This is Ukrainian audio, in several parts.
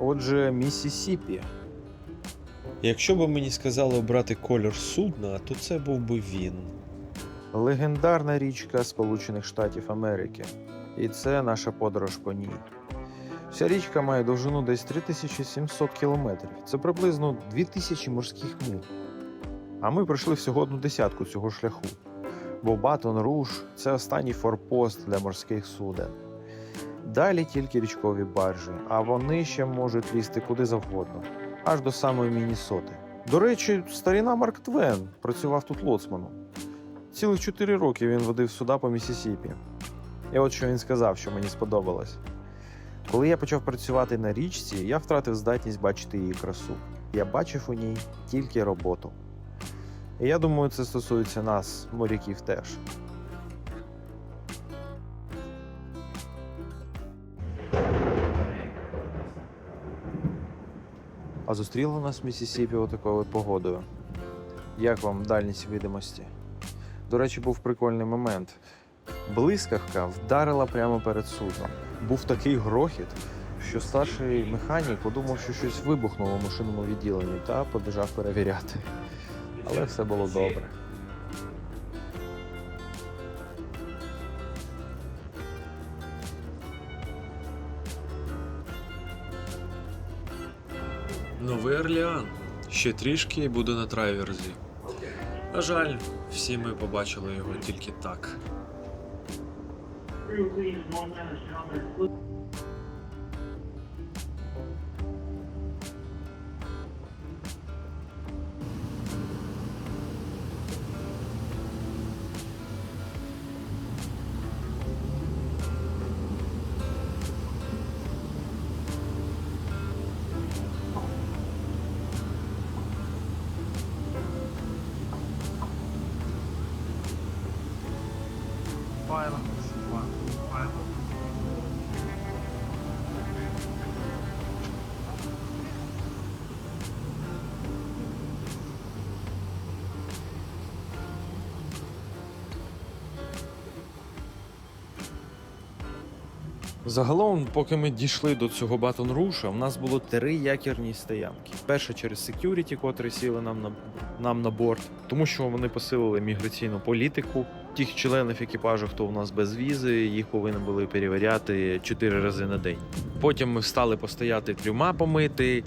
Отже, Місісіпі. Якщо б мені сказали обрати кольор судна, то це був би він. Легендарна річка Сполучених Штатів Америки. І це наша подорож по ній. Вся річка має довжину десь 3700 кілометрів. Це приблизно 2000 морських миль. А ми пройшли всього одну десятку цього шляху. Бо Батон Руш це останній форпост для морських суден. Далі тільки річкові баржі, а вони ще можуть лізти куди завгодно, аж до самої Мінісоти. До речі, старіна Марк Твен працював тут лоцманом. Цілих чотири роки він водив суда по Місісіпі. І от що він сказав, що мені сподобалось. Коли я почав працювати на річці, я втратив здатність бачити її красу. Я бачив у ній тільки роботу. І я думаю, це стосується нас, моряків теж. Зустріла нас в Місісіпі отакою от погодою. Як вам дальність видимості? До речі, був прикольний момент. Блискавка вдарила прямо перед судном. Був такий грохіт, що старший механік подумав, що щось вибухнуло в машинному відділенні та побіжав перевіряти. Але все було добре. Новий Орлеан. Ще трішки і буде на трайверзі. На жаль, всі ми побачили його тільки так. Загалом, поки ми дійшли до цього Батон Руша, у нас було три якірні стоянки. Перша через секюріті, котрі сіли нам на нам на борт, тому що вони посилили міграційну політику. Тих членів екіпажу, хто у нас без візи, їх повинні були перевіряти чотири рази на день. Потім ми встали постояти трюма помити.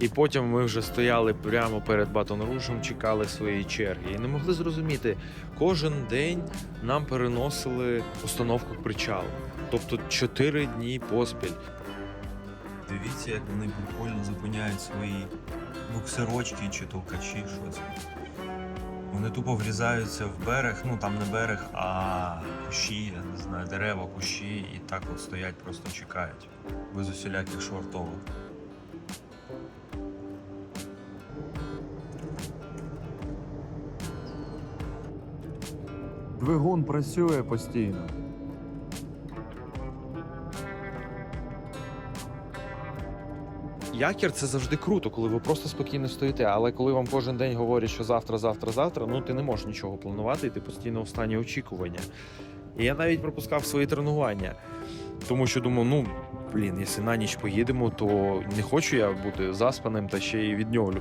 І потім ми вже стояли прямо перед Батон Рушем, чекали своєї черги. І не могли зрозуміти, кожен день нам переносили установку причалу. Тобто чотири дні поспіль. Дивіться, як вони прикольно зупиняють свої буксирочки чи толкачі, що це. Вони тупо врізаються в берег, ну там не берег, а кущі, я не знаю, дерева, кущі, і так от стоять, просто чекають. Без усіляких швартовок. Двигун працює постійно. Якір це завжди круто, коли ви просто спокійно стоїте. Але коли вам кожен день говорять, що завтра, завтра, завтра, ну ти не можеш нічого планувати, і ти постійно в стані очікування. І я навіть пропускав свої тренування, тому що думав, ну блін, якщо на ніч поїдемо, то не хочу я бути заспаним та ще й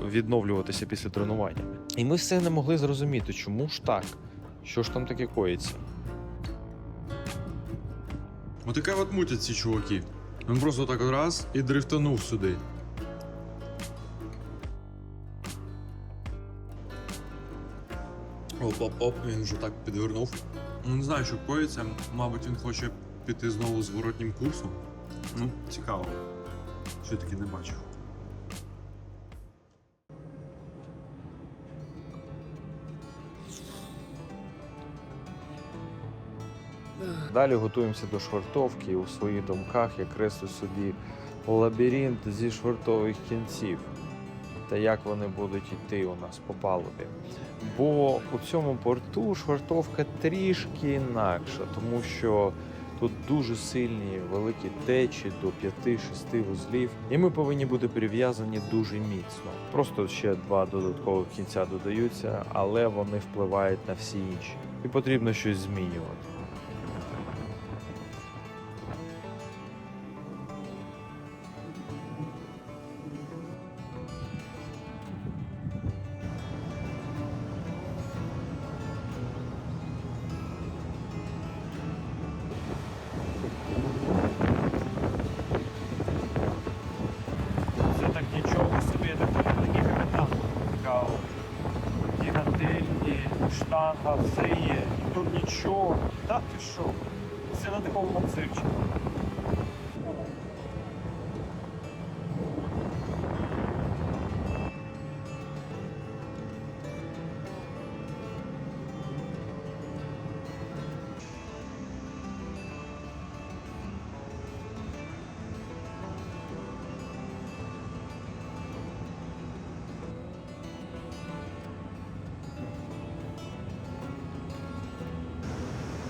відновлюватися після тренування. І ми все не могли зрозуміти, чому ж так, що ж там таке коїться. Отаке от мутять ці чуваки. Він просто так раз і дрифтанув сюди. Оп-оп-оп, він вже так підвернув. Ну, не знаю, що коїться. Мабуть, він хоче піти знову зворотнім курсом. Ну, цікаво. Що таки не бачив. Далі готуємося до швартовки у своїх думках я креслю собі лабіринт зі швартових кінців та як вони будуть йти у нас по палубі. Бо у цьому порту швартовка трішки інакша, тому що тут дуже сильні великі течі до 5-6 вузлів, і ми повинні бути прив'язані дуже міцно. Просто ще два додаткових кінця додаються, але вони впливають на всі інші. І потрібно щось змінювати.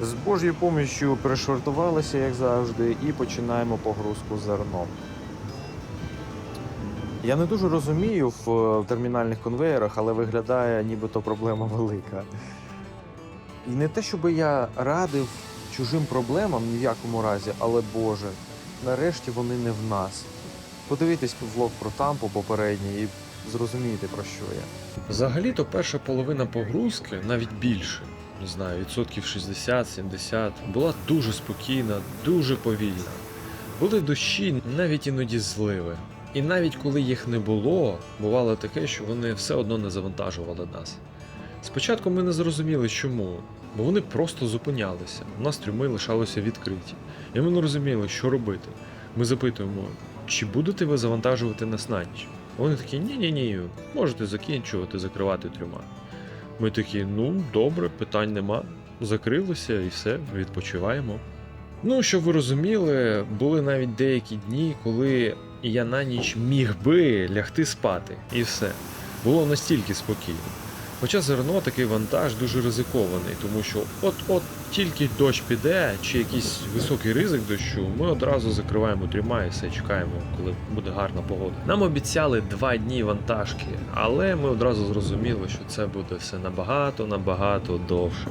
З Божою помощю пришвартувалися, як завжди, і починаємо погрузку зерном. Я не дуже розумію в термінальних конвеєрах, але виглядає, нібито проблема велика. І не те, щоб я радив чужим проблемам ні в якому разі, але Боже, нарешті вони не в нас. Подивіться влог про тампу попередній і зрозумієте, про що я. Взагалі-то перша половина погрузки, навіть більше, не знаю, відсотків 60-70, була дуже спокійна, дуже повільна. Були дощі, навіть іноді зливи. І навіть коли їх не було, бувало таке, що вони все одно не завантажували нас. Спочатку ми не зрозуміли, чому, бо вони просто зупинялися. У нас трюми лишалися відкриті. І ми не розуміли, що робити. Ми запитуємо, чи будете ви завантажувати нас на ніч? Вони такі, ні-ні-ні, можете закінчувати, закривати трюма. Ми такі, ну добре, питань нема. Закрилися і все, відпочиваємо. Ну, щоб ви розуміли, були навіть деякі дні, коли я на ніч міг би лягти спати, і все. Було настільки спокійно. Хоча зерно такий вантаж дуже ризикований, тому що от-от тільки дощ піде, чи якийсь високий ризик дощу, ми одразу закриваємо трюма і чекаємо, коли буде гарна погода. Нам обіцяли два дні вантажки, але ми одразу зрозуміли, що це буде все набагато набагато довше.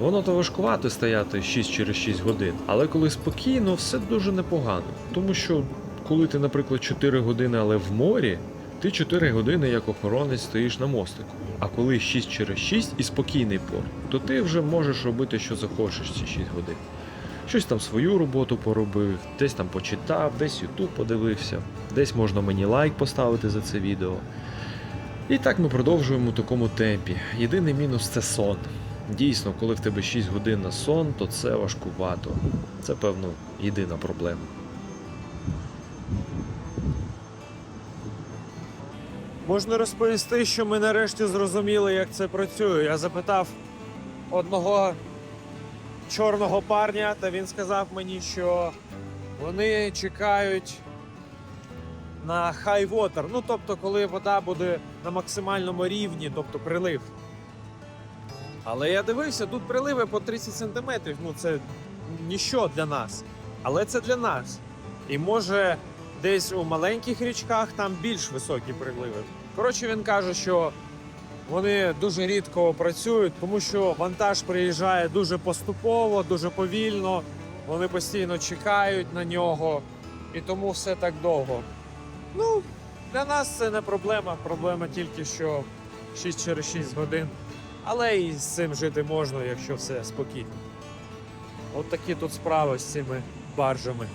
Воно то важкувато стояти 6 через 6 годин, але коли спокійно, все дуже непогано. Тому що коли ти, наприклад, 4 години, але в морі, ти 4 години як охоронець стоїш на мостику. А коли 6 через 6 і спокійний порт, то ти вже можеш робити, що захочеш ці 6 годин. Щось там свою роботу поробив, десь там почитав, десь Ютуб подивився, десь можна мені лайк поставити за це відео. І так ми продовжуємо у такому темпі. Єдиний мінус це сон. Дійсно, коли в тебе 6 годин на сон, то це важкувато. Це, певно, єдина проблема. Можна розповісти, що ми нарешті зрозуміли, як це працює. Я запитав одного чорного парня, та він сказав мені, що вони чекають на high water. Ну, тобто, коли вода буде на максимальному рівні, тобто прилив. Але я дивився, тут приливи по 30 сантиметрів. Ну, це ніщо для нас. Але це для нас. І може десь у маленьких річках там більш високі припливи. Коротше, він каже, що вони дуже рідко працюють, тому що вантаж приїжджає дуже поступово, дуже повільно. Вони постійно чекають на нього, і тому все так довго. Ну, для нас це не проблема. Проблема тільки що 6 через 6 годин. Але і з цим жити можна, якщо все спокійно. От такі тут справи з цими баржами.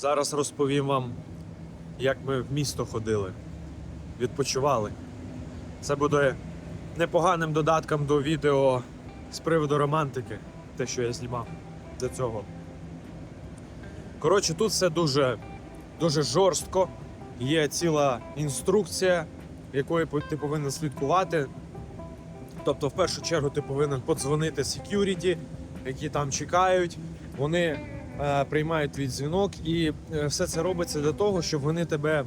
Зараз розповім вам, як ми в місто ходили, відпочивали. Це буде непоганим додатком до відео з приводу романтики, те, що я знімав до цього. Коротше, тут все дуже, дуже жорстко. Є ціла інструкція, якої ти повинен слідкувати. Тобто, в першу чергу, ти повинен подзвонити security, які там чекають. Вони приймають твій дзвінок, і е, все це робиться для того, щоб вони тебе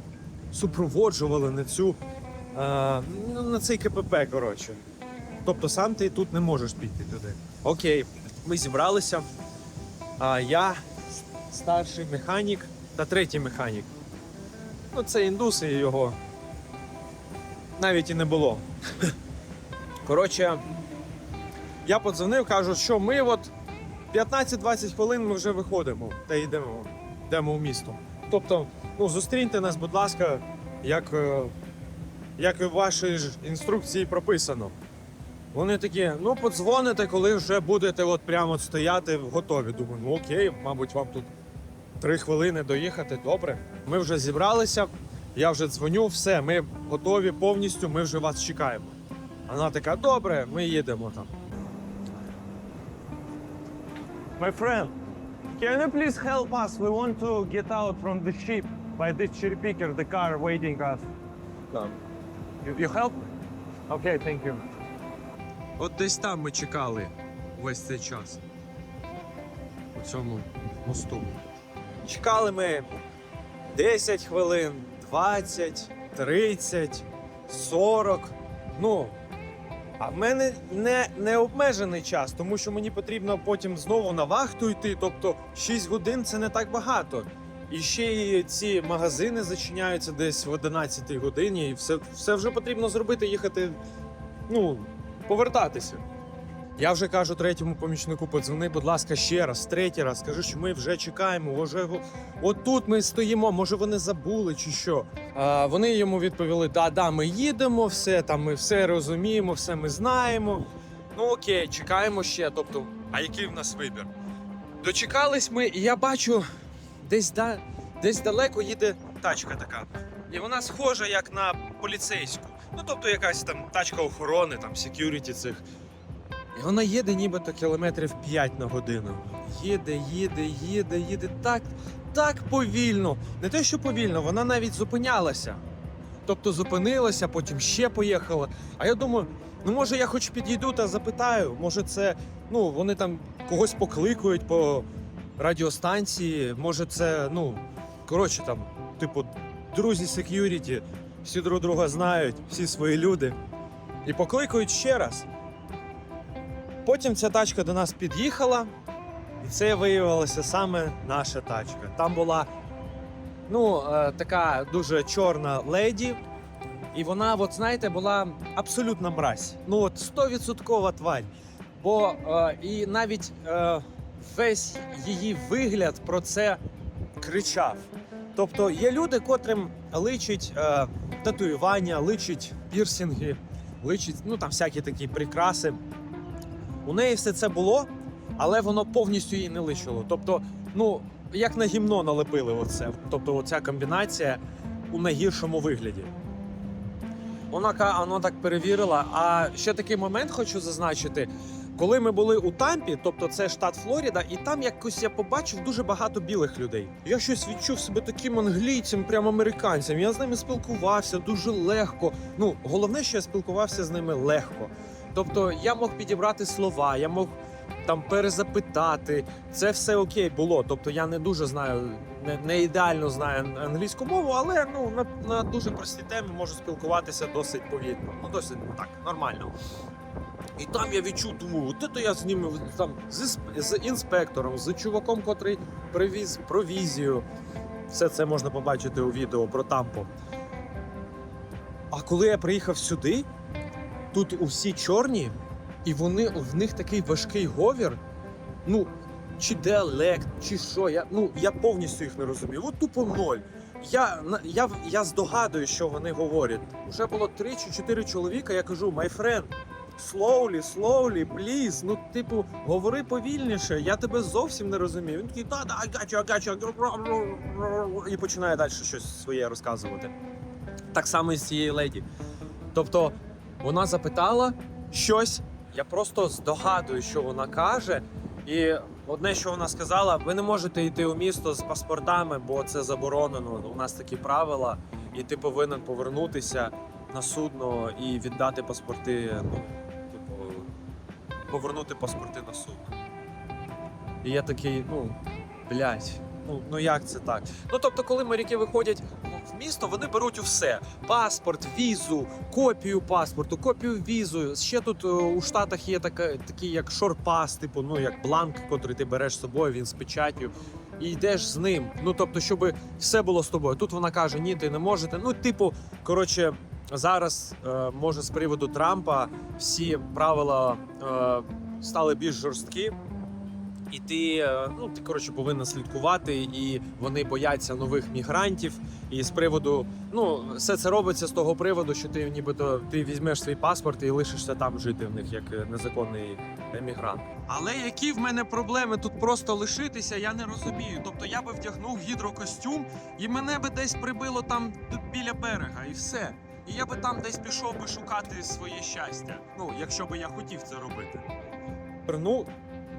супроводжували на цю е, ну, на цей КПП. Коротше. Тобто сам ти тут не можеш піти туди. Окей, ми зібралися. А я старший механік та третій механік. Ну, це індус і його навіть і не було. Коротше, я подзвонив, кажу, що ми от 15-20 хвилин ми вже виходимо та йдемо, йдемо у місто. Тобто, ну зустріньте нас, будь ласка, як, е, як і в вашій ж інструкції прописано. Вони такі, ну подзвоните, коли вже будете от прямо стояти готові. Думаю, ну окей, мабуть, вам тут три хвилини доїхати. Добре. Ми вже зібралися, я вже дзвоню, все, ми готові повністю, ми вже вас чекаємо. Вона така, добре, ми їдемо там. My friend, can you please help us? We want to get out from the ship by this cherry picker, the car waiting us. You, you help? Okay, thank you. От десь там ми чекали весь цей час. У цьому мосту. Чекали ми 10 хвилин, 20, 30, 40. Ну, а в мене не, не обмежений час, тому що мені потрібно потім знову на вахту йти. Тобто 6 годин це не так багато. І ще й ці магазини зачиняються десь в 11 годині, і все, все вже потрібно зробити, їхати, ну, повертатися. Я вже кажу третьому помічнику, подзвони, будь ласка, ще раз, третій раз. Скажи, що ми вже чекаємо. Вже от ми стоїмо. Може вони забули чи що. Вони йому відповіли: да, да, ми їдемо, все там, ми все розуміємо, все ми знаємо. Ну окей, чекаємо ще. Тобто, а який в нас вибір? Дочекались ми, і я бачу, десь да, десь далеко їде тачка така. І вона схожа як на поліцейську. Ну, тобто якась там тачка охорони, там секюріті цих. І вона їде нібито кілометрів 5 на годину. Їде, їде, їде, їде так, так повільно. Не те, що повільно, вона навіть зупинялася. Тобто зупинилася, потім ще поїхала. А я думаю, ну може я хоч підійду та запитаю, може це, ну, вони там когось покликають по радіостанції, може це, ну, коротше там, типу, друзі сек'юріті, всі друг друга знають, всі свої люди. І покликають ще раз. Потім ця тачка до нас під'їхала, і це виявилася саме наша тачка. Там була ну, е, така дуже чорна леді, і вона, от знаєте, була абсолютна мразь. Ну, от стовідсоткова тварь. Бо е, і навіть е, весь її вигляд про це кричав. Тобто є люди, котрим личить е, татуювання, личить пірсінги, личить ну там всякі такі прикраси. У неї все це було, але воно повністю їй не личило. Тобто, ну, як на гімно налепили оце. Тобто, оця комбінація у найгіршому вигляді. Вона, вона так перевірила. А ще такий момент хочу зазначити. Коли ми були у Тампі, тобто це штат Флоріда, і там якось я побачив дуже багато білих людей. Я щось відчув себе таким англійцем, прям американцем. Я з ними спілкувався дуже легко. Ну, головне, що я спілкувався з ними легко. Тобто я мог підібрати слова, я мог там перезапитати. Це все окей було. Тобто я не дуже знаю, не, не ідеально знаю англійську мову, але ну на, на дуже простій темі можу спілкуватися досить повільно. Ну досить так, нормально. І там я відчув, думаю, от це я з ними там з, з інспектором, з чуваком, котрий привіз провізію. Все це можна побачити у відео про тампу. А коли я приїхав сюди, тут усі чорні, і вони в них такий важкий говір. Ну, чи діалект, чи що. Я, ну, я повністю їх не розумію. От тупо ноль. Я, я, я здогадую, що вони говорять. Уже було три чи чотири чоловіка. Я кажу, my friend, slowly, slowly, please. Ну, типу, говори повільніше, я тебе зовсім не розумію. Він такий, да, да, I got you, I got you. І починає далі щось своє розказувати. Так само і з цією леді. Тобто, вона запитала щось, я просто здогадую, що вона каже. І одне, що вона сказала, ви не можете йти у місто з паспортами, бо це заборонено. У нас такі правила, і ти повинен повернутися на судно і віддати паспорти. Ну, типу, повернути паспорти на судно. І я такий, ну, блядь, ну, ну як це так? Ну тобто, коли моряки виходять місто, вони беруть усе: паспорт, візу, копію паспорту, копію візу. Ще тут е, у Штатах є така, такий як шорпас, типу, ну як бланк, котрий ти береш з собою, він з печаттю. І йдеш з ним. Ну тобто, щоб все було з тобою. Тут вона каже: ні, ти не можете. Ну, типу, коротше, зараз е, може з приводу Трампа всі правила е, стали більш жорсткі. І ти, е, ну, ти коротше повинен слідкувати, і вони бояться нових мігрантів. І з приводу, ну, все це робиться з того приводу, що ти нібито ти візьмеш свій паспорт і лишишся там жити в них як е, незаконний емігрант. Але які в мене проблеми тут просто лишитися, я не розумію. Тобто я би вдягнув гідрокостюм, і мене би десь прибило там біля берега, і все. І я би там десь пішов би шукати своє щастя. Ну, якщо би я хотів це робити. Ну,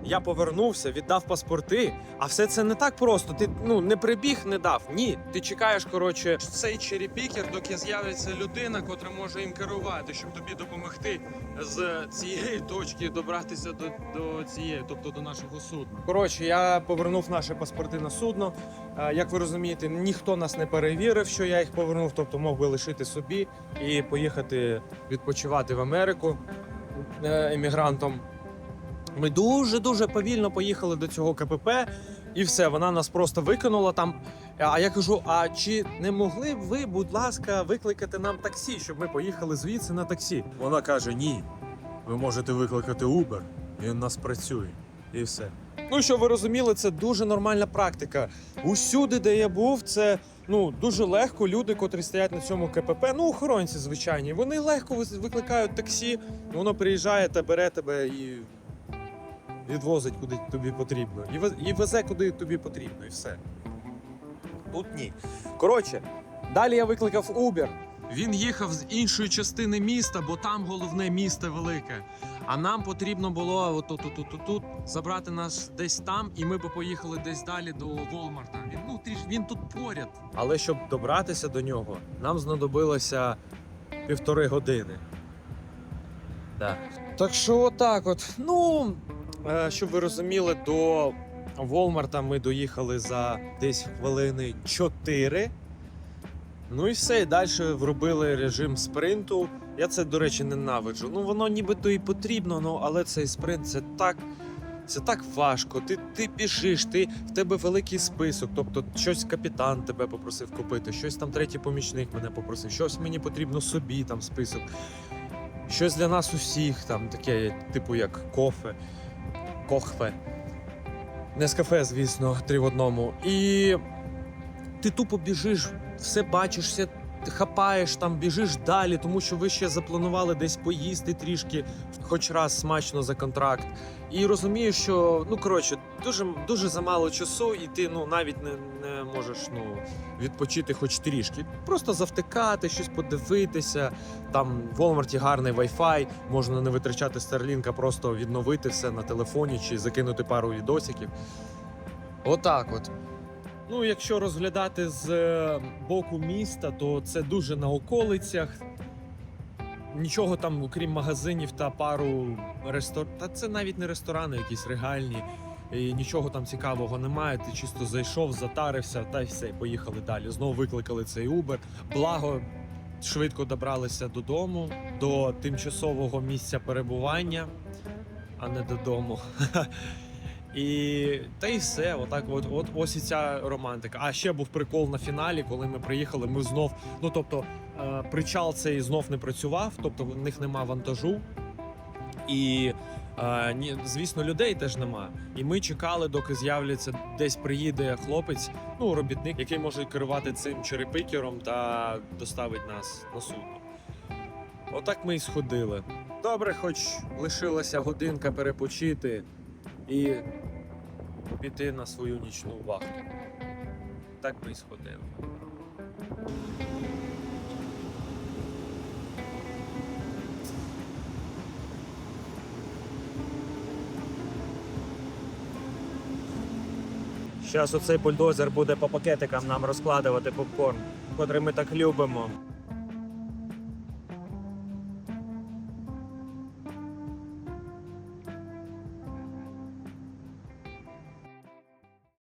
я повернувся, віддав паспорти, а все це не так просто. Ти ну не прибіг, не дав. Ні, ти чекаєш, коротше, цей черепікер, доки з'явиться людина, котра може їм керувати, щоб тобі допомогти з цієї точки добратися до, до цієї, тобто до нашого судна. Коротше, я повернув наші паспорти на судно. Е, Як ви розумієте, ніхто нас не перевірив, що я їх повернув, тобто мог би лишити собі і поїхати відпочивати в Америку е, емігрантом. Ми дуже дуже повільно поїхали до цього КПП, і все, вона нас просто викинула там. А я кажу: а чи не могли б ви, будь ласка, викликати нам таксі, щоб ми поїхали звідси на таксі? Вона каже: Ні, ви можете викликати Uber, він нас працює, і все. Ну, що ви розуміли, це дуже нормальна практика. Усюди, де я був, це ну дуже легко. Люди, котрі стоять на цьому КПП, ну охоронці звичайні, вони легко викликають таксі, воно приїжджає та бере тебе і відвозить куди тобі потрібно. І, везе куди тобі потрібно, і все. Тут ні. Коротше, далі я викликав Uber. Він їхав з іншої частини міста, бо там головне місто велике. А нам потрібно було отут, тут, тут, тут забрати нас десь там, і ми би поїхали десь далі до Волмарта. Він ну тріш, він тут поряд. Але щоб добратися до нього, нам знадобилося півтори години. Так. Так що отак от. Ну, щоб ви розуміли, до Волмарта ми доїхали за десь хвилини 4. Ну і все, і далі вробили режим спринту. Я це, до речі, ненавиджу. Ну, воно нібито і потрібно, ну, але цей спринт це так. Це так важко. Ти, ти біжиш, ти в тебе великий список. Тобто, щось капітан тебе попросив купити, щось там третій помічник мене попросив, щось мені потрібно собі там список. Щось для нас усіх, там таке, типу як кофе, кохфе. Не з кафе, звісно, три в одному. І ти тупо біжиш, все бачишся, хапаєш там, біжиш далі, тому що ви ще запланували десь поїсти трішки, хоч раз смачно за контракт. І розумієш, що ну коротше, дуже дуже замало часу, і ти ну навіть не, не можеш ну відпочити хоч трішки. Просто завтикати, щось подивитися. Там в Walmart гарний Wi-Fi, можна не витрачати Starlink, а просто відновити все на телефоні чи закинути пару відосиків. Отак от. Ну, якщо розглядати з е, боку міста, то це дуже на околицях. Нічого там, окрім магазинів та пару рестор... Та це навіть не ресторани, якісь регальні. І нічого там цікавого немає. Ти чисто зайшов, затарився, та й все, поїхали далі. Знову викликали цей Uber. Благо, швидко добралися додому, до тимчасового місця перебування, а не додому. І та й все, отак, от, от ось і ця романтика. А ще був прикол на фіналі, коли ми приїхали. Ми знов, ну тобто, е, причал цей знов не працював, тобто в них нема вантажу. І ні, звісно, людей теж нема. І ми чекали, доки з'являться десь приїде хлопець, ну робітник, який може керувати цим черепикером та доставить нас на судно. Отак ми і сходили. Добре, хоч лишилася годинка перепочити і піти на свою нічну вахту. Так ми і сходили. Зараз оцей бульдозер буде по пакетикам нам розкладувати попкорн, котрий ми так любимо.